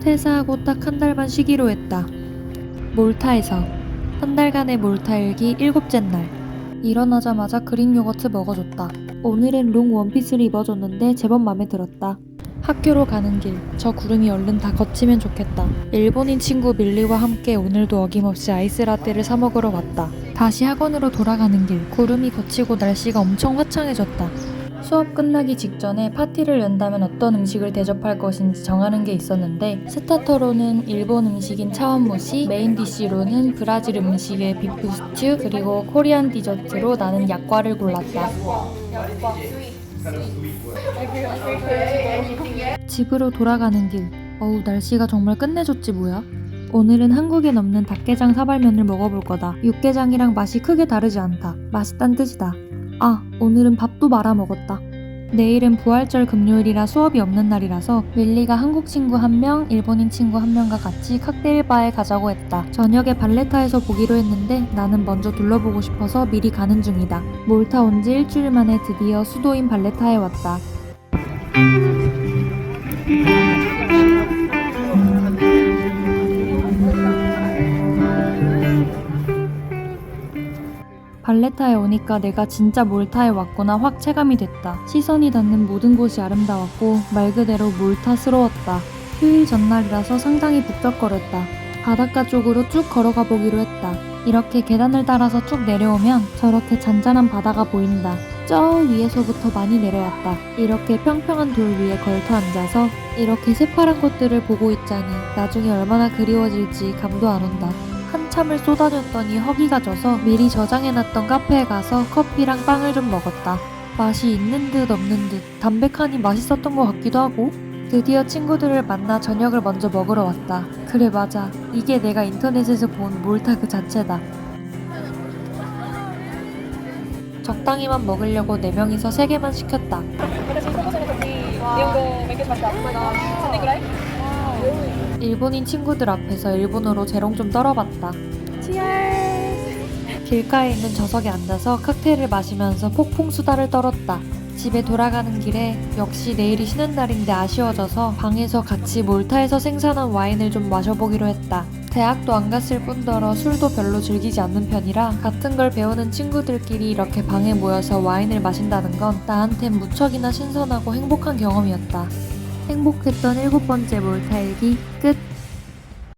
퇴사하고 딱 한 달만 쉬기로 했다. 몰타에서 한 달간의 몰타 일기 일곱째 날 일어나자마자 그릭 요거트 먹어줬다. 오늘은 롱 원피스를 입어줬는데 제법 마음에 들었다. 학교로 가는 길, 저 구름이 얼른 다 걷히면 좋겠다. 일본인 친구 밀리와 함께 오늘도 어김없이 아이스라떼를 사 먹으러 왔다. 다시 학원으로 돌아가는 길, 구름이 걷히고 날씨가 엄청 화창해졌다. 수업 끝나기 직전에 파티를 연다면 어떤 음식을 대접할 것인지 정하는 게 있었는데 스타터로는 일본 음식인 차원무시, 메인 디쉬로는 브라질 음식의 비프 스튜, 그리고 코리안 디저트로 나는 약과를 골랐다. 집으로 돌아가는 길. 어우 날씨가 정말 끝내줬지 뭐야. 오늘은 한국엔 없는 닭게장 사발면을 먹어볼 거다. 육개장이랑 맛이 크게 다르지 않다. 맛있단 뜻이다. 아, 오늘은 밥도 말아 먹었다. 내일은 부활절 금요일이라 수업이 없는 날이라서 밀리가 한국 친구 한 명, 일본인 친구 한 명과 같이 칵테일 바에 가자고 했다. 저녁에 발레타에서 보기로 했는데 나는 먼저 둘러보고 싶어서 미리 가는 중이다. 몰타 온 지 일주일 만에 드디어 수도인 발레타에 왔다. 발레타에 오니까 내가 진짜 몰타에 왔구나 확 체감이 됐다. 시선이 닿는 모든 곳이 아름다웠고 말 그대로 몰타스러웠다. 휴일 전날이라서 상당히 북적거렸다. 바닷가 쪽으로 쭉 걸어가 보기로 했다. 이렇게 계단을 따라서 쭉 내려오면 저렇게 잔잔한 바다가 보인다. 저 위에서부터 많이 내려왔다. 이렇게 평평한 돌 위에 걸터 앉아서 이렇게 새파란 것들을 보고 있자니 나중에 얼마나 그리워질지 감도 안 온다. 한참을 쏟아졌더니 허기가 져서 미리 저장해놨던 카페에 가서 커피랑 빵을 좀 먹었다. 맛이 있는 듯 없는 듯 담백하니 맛있었던 것 같기도 하고 드디어 친구들을 만나 저녁을 먼저 먹으러 왔다. 그래 맞아. 이게 내가 인터넷에서 본 몰타 그 자체다. 적당히만 먹으려고 네 명이서 세 개만 시켰다. 일본인 친구들 앞에서 일본어로 재롱 좀 떨어봤다. 치얼! 길가에 있는 저석에 앉아서 칵테일을 마시면서 폭풍 수다를 떨었다. 집에 돌아가는 길에 역시 내일이 쉬는 날인데 아쉬워져서 방에서 같이 몰타에서 생산한 와인을 좀 마셔보기로 했다. 대학도 안 갔을 뿐더러 술도 별로 즐기지 않는 편이라 같은 걸 배우는 친구들끼리 이렇게 방에 모여서 와인을 마신다는 건 나한텐 무척이나 신선하고 행복한 경험이었다. 행복했던 일곱 번째 몰타 일기 끝.